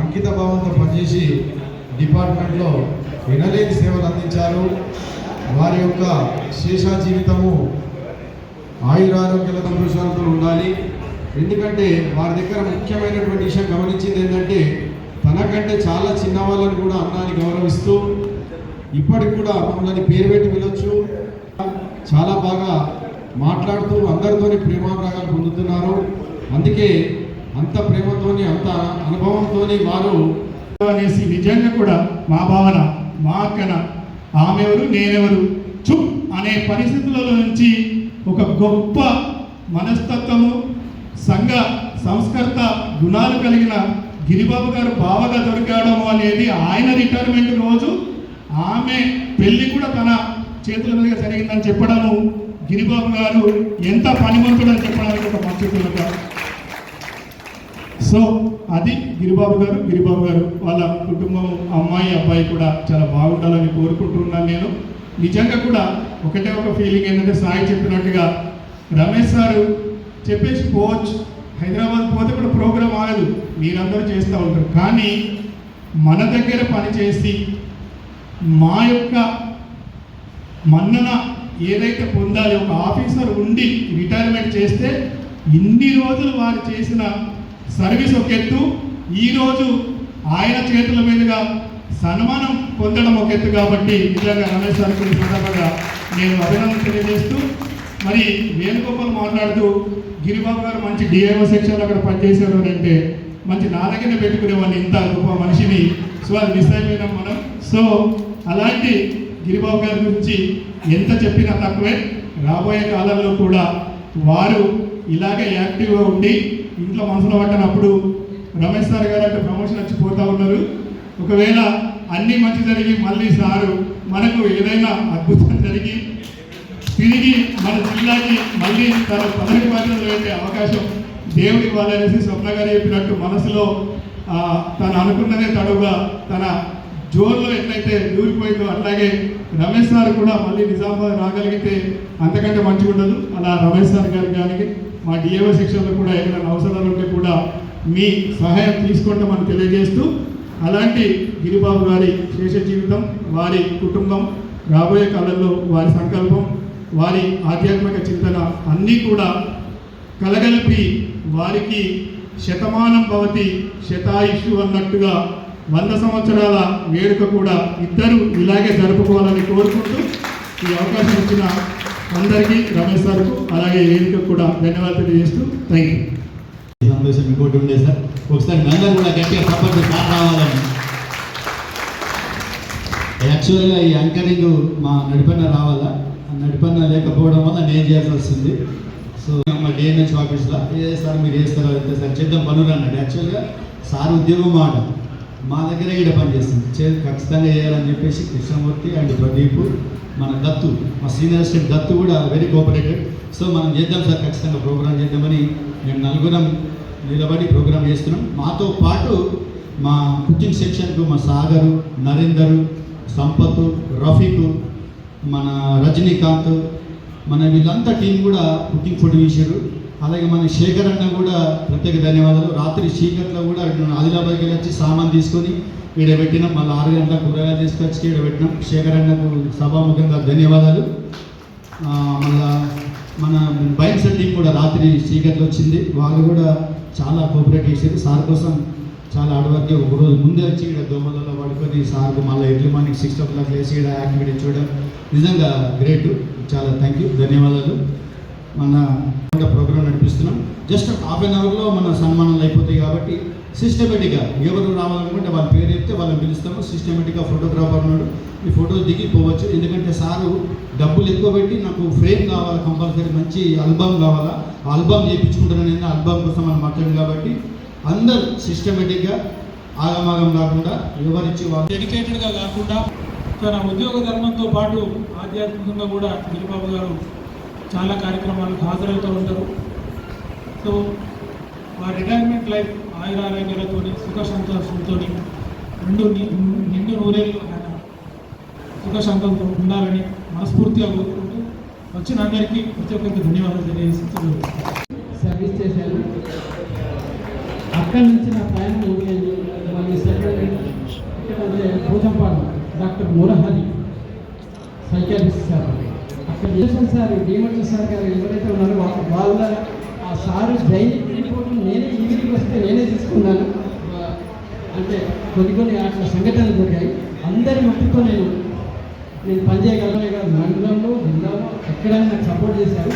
అంకిత భావంతో పనిచేసి డిపార్ట్మెంట్లో వినలేని సేవలు అందించారు. వారి యొక్క శేష జీవితము ఆయురారోగ్యాల సంతోషాలతో ఉండాలి. ఎందుకంటే వారి దగ్గర ముఖ్యమైనటువంటి విషయం గమనించింది ఏంటంటే తనకంటే చాలా చిన్న వాళ్ళని కూడా అన్నాన్ని గౌరవిస్తూ ఇప్పటికి కూడా మమ్మల్ని పేరు పెట్టి వెళ్ళొచ్చు చాలా బాగా మాట్లాడుతూ అందరితోనే ప్రేమానురాగాలు పొందుతున్నారు. అందుకే అంత ప్రేమతోని అంత అనుభవంతోని వారు అనేసి నిజంగా కూడా మా భావన మా అక్కన ఆమెవరు నేనెవరు చుప్ అనే పరిస్థితులలో నుంచి ఒక గొప్ప మనస్తత్వము సంఘ సంస్కర్త గుణాలు కలిగిన గిరిబాబు గారు బావగా దొరికాడము అనేది ఆయన రిటైర్మెంట్ రోజు ఆమె పెళ్ళి కూడా తన చేతుల మీదుగా జరిగిందని చెప్పడము గిరిబాబు గారు ఎంత పనిమంతుడని చెప్పడానికి ఒక మంచి సో అది గిరిబాబు గారు గిరిబాబు గారు వాళ్ళ కుటుంబం అమ్మాయి అబ్బాయి కూడా చాలా బాగుండాలని కోరుకుంటున్నాను నేను. నిజంగా కూడా ఒకటే ఒక ఫీలింగ్ ఏంటంటే సాయి చెప్పినట్టుగా రమేష్ సారు చెప్పేసి పోవచ్చు. హైదరాబాద్ పోతే కూడా ప్రోగ్రామ్ ఆగదు. మీరందరూ చేస్తూ ఉంటారు. కానీ మన దగ్గర పనిచేసి మా యొక్క మన్నన ఏదైతే పొందాలి ఒక ఆఫీసర్ ఉండి రిటైర్మెంట్ చేస్తే ఇన్ని రోజులు వారు చేసిన సర్వీస్ ఒక ఎత్తు. ఈరోజు ఆయన చేతుల మీదుగా సన్మానం పొందడం ఒక ఎత్తు కాబట్టి నిజంగా రమేష్ సార్ ఈ సందర్భంగా నేను అభినందన తెలియజేస్తూ మరి వేణుగోపాల్ మాట్లాడుతూ గిరిబాబు గారు మంచి డిఐఓ సెక్షన్లో అక్కడ పనిచేశారు అని అంటే మంచి నా పెట్టుకునే పెట్టుకునేవాడిని ఇంత గొప్ప మనిషిని. సో అది మిస్ అయిపోయినాం మనం. సో అలాంటి గిరిబాబు గారి గురించి ఎంత చెప్పినా తక్కువే. రాబోయే కాలంలో కూడా వారు ఇలాగే యాక్టివ్గా ఉండి ఇంట్లో మనసులో పట్టనప్పుడు రమేష్ సార్ గారు అంటే ప్రమోషన్ వచ్చి పోతా ఉన్నారు. ఒకవేళ అన్నీ మంచి జరిగి మళ్ళీ సారు మనకు ఏదైనా అద్భుతం జరిగి తిరిగి మన జిల్లాకి మళ్ళీ తన పదవి బాధ్యతలు వెళ్ళే అవకాశం దేవుడి ఇవ్వాలనేసి స్వప్న గారు చెప్పినట్టు మనసులో తను అనుకున్నదే తడుగా తన జోర్లో ఎట్లయితే దూరిపోయిందో అట్లాగే రమేష్ సార్ కూడా మళ్ళీ నిజామాబాద్ రాగలిగితే అంతకంటే మంచిగా ఉండదు అలా రమేష్ సార్ గారికి కానీ మా డిఏఓ సెక్షన్లో కూడా ఏమైనా అవసరాలు ఉంటే కూడా మీ సహాయం తీసుకుంటామని తెలియజేస్తూ అలాంటి గిరిబాబు గారి శేష జీవితం వారి కుటుంబం రాబోయే కాలంలో వారి సంకల్పం వారి ఆధ్యాత్మిక చింతన అన్నీ కూడా కలగలిపి వారికి శతమానం భవతి శతాయుషు అన్నట్టుగా వంద సంవత్సరాల వేడుక కూడా ఇద్దరు ఇలాగే జరుపుకోవాలని కోరుకుంటూ ఈ అవకాశం ఇచ్చిన అందరికీ రమేష్ సార్కు అలాగే వేదికకు కూడా ధన్యవాదాలు తెలియజేస్తూ థ్యాంక్ యూ సంతోషం ఇంకోటి ఉండే సార్. ఒకసారి మీ అందరూ కూడా గట్టిగా సపోర్ట్ సార్ రావాలని యాక్చువల్గా ఈ యాంకరింగ్ మా నడిపన్న రావాలా? నడిపన్న లేకపోవడం వల్ల నేను చేయాల్సి వస్తుంది. సో మా డిఎన్హెచ్ ఆఫీస్లో ఏ సార్ మీరు చేస్తారో అయితే సార్ చేద్దాం పనులు అన్నాడు. యాక్చువల్గా సార్ ఉద్యోగం మాట. మా దగ్గర ఈడ పని చేస్తుంది చే ఖచ్చితంగా చేయాలని చెప్పేసి కృష్ణమూర్తి అండ్ ప్రదీప్ మన దత్తు మా సీనియర్ అసిస్టెంట్ దత్తు కూడా వెరీ కోఆపరేటెడ్ సో మనం చేద్దాం సార్ ఖచ్చితంగా ప్రోగ్రామ్ చేద్దామని మేము నలుగురం నిలబడి ప్రోగ్రామ్ చేస్తున్నాం. మాతో పాటు మా కుకింగ్ సెక్షన్కు మా సాగరు నరేందర్ సంపత్ రఫీకు మన రజనీకాంత్ మన వీళ్ళంతా టీం కూడా కుకింగ్ ఫుడ్ చేశారు అలాగే మన శేఖర్ అన్న కూడా ప్రత్యేక ధన్యవాదాలు. రాత్రి చీకట్లో కూడా ఆదిలాబాద్కి వెళ్ళి వచ్చి సామాన్ తీసుకొని ఈడ పెట్టినాం మళ్ళీ ఆరు గంటల కూరగాయలు తీసుకొచ్చి ఈడ పెట్టినాం శేఖర్ అన్నకు సభాముఖంగా ధన్యవాదాలు. మళ్ళా మన బైక్ సెట్టింగ్ కూడా రాత్రి చీకట్లో వచ్చింది. వాళ్ళు కూడా చాలా కోఆపరేట్ చేశారు. సార్ కోసం చాలా ఆడవారికి ఒక రోజు ముందే వచ్చి ఇక్కడ దోమలలో పడుకొని సార్కు మళ్ళీ early morning six o'clock లేచి ఇక్కడ యాక్టివిటీ చూడడం నిజంగా గ్రేట్. చాలా థ్యాంక్ యూ ధన్యవాదాలు. మన ప్రోగ్రామ్ నడిపిస్తున్నాం. జస్ట్ హాఫ్ అన్ అవర్లో మన సన్మానాలు అయిపోతాయి కాబట్టి సిస్టమేటిక్గా ఎవరు రావాలనుకుంటే వాళ్ళ పేరు చెప్తే వాళ్ళని పిలుస్తాము. సిస్టమేటిక్గా ఫోటోగ్రాఫర్ ఉన్నాడు. ఈ ఫోటోలు దిగి పోవచ్చు ఎందుకంటే సారు డబ్బులు ఎక్కువ పెట్టి నాకు ఫ్రేమ్ కావాలి కంపల్సరీ మంచి ఆల్బమ్ కావాలా ఆల్బమ్ చేయించుకుంటున్నాను నేను ఆల్బమ్ కోసం మనం మాట్లాడు కాబట్టి అందరు సిస్టమేటిక్గా ఆగమాగం కాకుండా ఎవరిచ్చి వాళ్ళు డెడికేటెడ్గా కాకుండా తన ఉద్యోగ ధర్మంతో పాటు ఆధ్యాత్మికంగా కూడా గిరిబాబు గారు చాలా కార్యక్రమాలకు హాజరవుతూ ఉంటారు. సో లైఫ్ ఆయురారోగ్యాలతో సుఖ సంతోషంతో రెండు నిండు నూరేళ్ళు ఆయన సుఖ సంతోషంతో ఉండాలని మనస్ఫూర్తిగా కోరుకుంటూ వచ్చిన అందరికీ ప్రతి ఒక్కరికి ధన్యవాదాలు తెలియజేస్తూ సర్వీస్ చేశారు. అక్కడి నుంచి నా ప్రయాణం మొదలైంది మళ్ళీ సెకండ్ ఇక్కడ డాక్టర్ మురహరి సైకాలజిస్ట్ సార్. అక్కడ చేసిన సార్ డీమర్చి సార్ గారు ఎవరైతే ఉన్నారో వా- వాళ్ళ సారు డైలీ వెళ్ళిపోవడం నేనే ఈవినింగ్ వస్తే నేనే తీసుకున్నాను. అంటే కొన్ని కొన్ని అట్లా సంఘటనలు దొరికాయి అందరి మట్టితో నేను నేను పనిచేయగలనే కాదు. మండలంలో జిల్లాలో ఎక్కడైనా నాకు సపోర్ట్ చేశారు.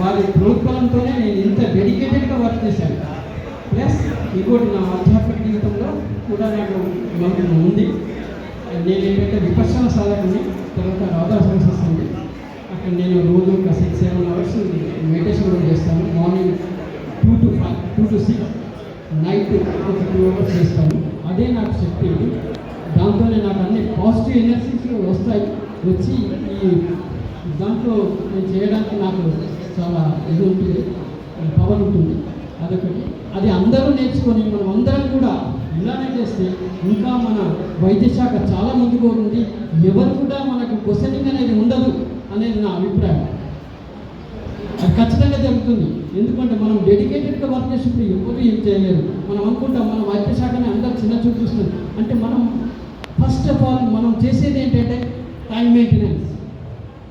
వారి ప్రోత్సాహంతోనే నేను ఇంత డెడికేటెడ్గా వర్క్ చేశాను. ప్లస్ ఇంకోటి నా ఆధ్యాత్మిక జీవితంలో కూడా నాకు నాకు ఉంది. నేను ఏంటంటే విపక్షణ సాధకుని తర్వాత రాధా సంస్థ ఉంది అక్కడ నేను రోజు కసి సిక్స్ సెవెన్ అవర్స్ మెడిటేషన్ కూడా చేస్తాను morning two to five two to six night ఒక టూ అవర్స్ చేస్తాను. అదే నాకు శక్తి దాంతోనే నాకు అన్ని పాజిటివ్ ఎనర్జీస్ వస్తాయి. వచ్చి ఈ దాంట్లో నేను చేయడానికి నాకు చాలా ఇది ఉంటుంది. పవర్ ఉంటుంది. అదొకటి. అది అందరూ నేర్చుకొని మనం అందరం కూడా ఇలానే చేస్తే ఇంకా మన వైద్య శాఖ చాలా ముందుకు ఉంటుంది ఎవరు కూడా మనకు క్వశ్చనింగ్ అనేది ఉండదు అనేది నా అభిప్రాయం. అది ఖచ్చితంగా జరుగుతుంది. ఎందుకంటే మనం డెడికేటెడ్గా వర్క్ చేసినప్పుడు ఎవరు ఏం చేయలేరు. మనం అనుకుంటాం మన వైద్య శాఖని అందరూ చిన్న చూపిస్తుంది అంటే మనం ఫస్ట్ ఆఫ్ ఆల్ మనం చేసేది ఏంటంటే time maintenance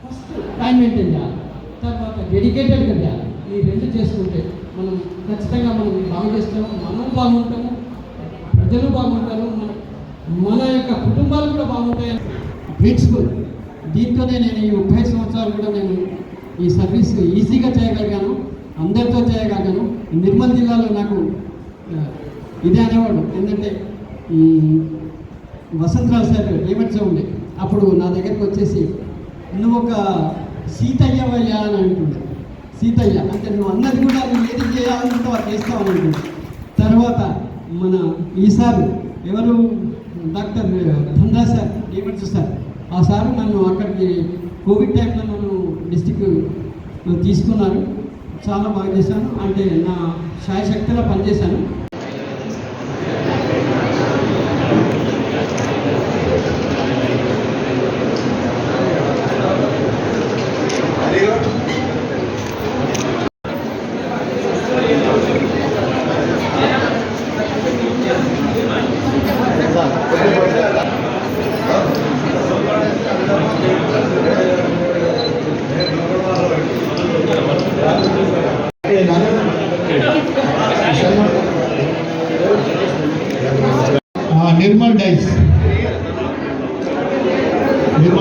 first time maintain చేయాలి. తర్వాత డెడికేటెడ్గా చేయాలి. ఈ రెండు చేసుకుంటే మనం ఖచ్చితంగా మనం బాగు చేస్తాము మనం బాగుంటాము ప్రజలు బాగుంటారు మన మన యొక్క కుటుంబాలు కూడా బాగుంటాయి. ప్రిన్సిపల్ దీంతోనే నేను ఈ ముప్పై సంవత్సరాలు కూడా నేను ఈ సర్వీస్ ఈజీగా చేయగలిగాను. అందరితో చేయగలను నిర్మల్ జిల్లాలో నాకు ఇదే అనేవాడు. ఏంటంటే ఈ వసంతరావు సార్ ఏమర్చే ఉండే. అప్పుడు నా దగ్గరకు వచ్చేసి నువ్వు ఒక సీతయ్యవయ్యా అని అంటుండే. సీతయ్య అంటే నువ్వు అన్నది కూడా నువ్వు ఏది చేయాలనుకుంటే వారు చేస్తావు అంటుండే. తర్వాత మన ఈసారి ఎవరు? డాక్టర్ ధందా సార్ ఏమర్చు సార్. ఆ సార్ నన్ను అక్కడికి కోవిడ్ టైంలో నన్ను డిస్టిక్ తీసుకున్నారు. చాలా బాగా చేశాను. అంటే నా శాయశక్తిలో పనిచేశాను.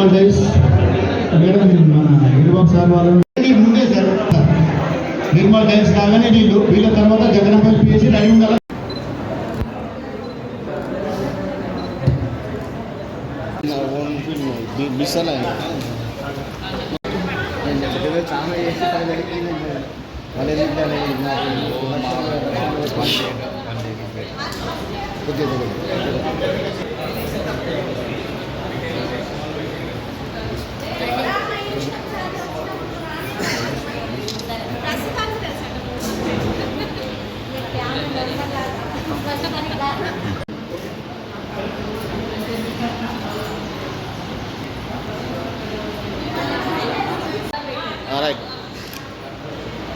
నిర్మల్ డైస్ మేడం మన గిరిబాబు సార్ వాళ్ళు నీకు ముందే సార్ నిర్మల్ డైస్ కాగానే వీళ్ళు వీళ్ళ తర్వాత జగన్పల్లి పిఎస్సి టైం ఉండాలి రైట్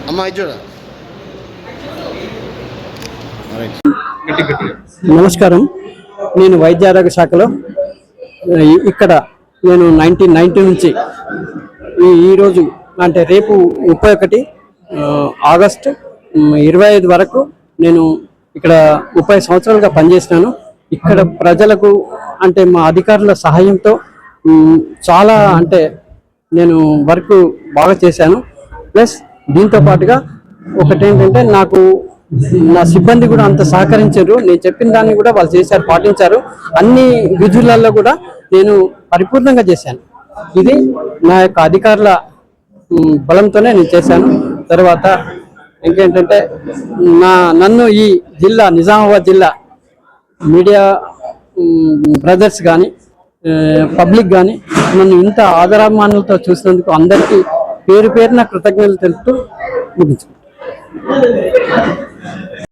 అమ్మ ఇది చూడ. నమస్కారం. నేను వైద్య ఆరోగ్య శాఖలో ఇక్కడ నేను నైన్టీన్ నైన్టీ నుంచి ఈ ఈరోజు అంటే రేపు ముప్పై ఒకటి ఆగస్టు ఆగస్ట్ ఇరవై ఐదు వరకు నేను ఇక్కడ ముప్పై సంవత్సరాలుగా పనిచేసినాను ఇక్కడ ప్రజలకు అంటే మా అధికారుల సహాయంతో చాలా అంటే నేను వర్క్ బాగా చేశాను. ప్లస్ దీంతో పాటుగా ఒకటేంటంటే నాకు నా సిబ్బంది కూడా అంత సహకరించారు. నేను చెప్పిన దాన్ని కూడా వాళ్ళు చేశారు పాటించారు. అన్ని విధులలో కూడా నేను పరిపూర్ణంగా చేశాను. ఇది నా యొక్క అధికారుల బలంతోనే నేను చేశాను. తర్వాత ఇంకేంటంటే నా నన్ను ఈ జిల్లా నిజామాబాద్ జిల్లా మీడియా బ్రదర్స్ కానీ పబ్లిక్ కానీ నన్ను ఇంత ఆదరాభిమానులతో చూసినందుకు అందరికీ పేరు పేరున కృతజ్ఞతలు తెలుపుతూ ముగించుకుంటాను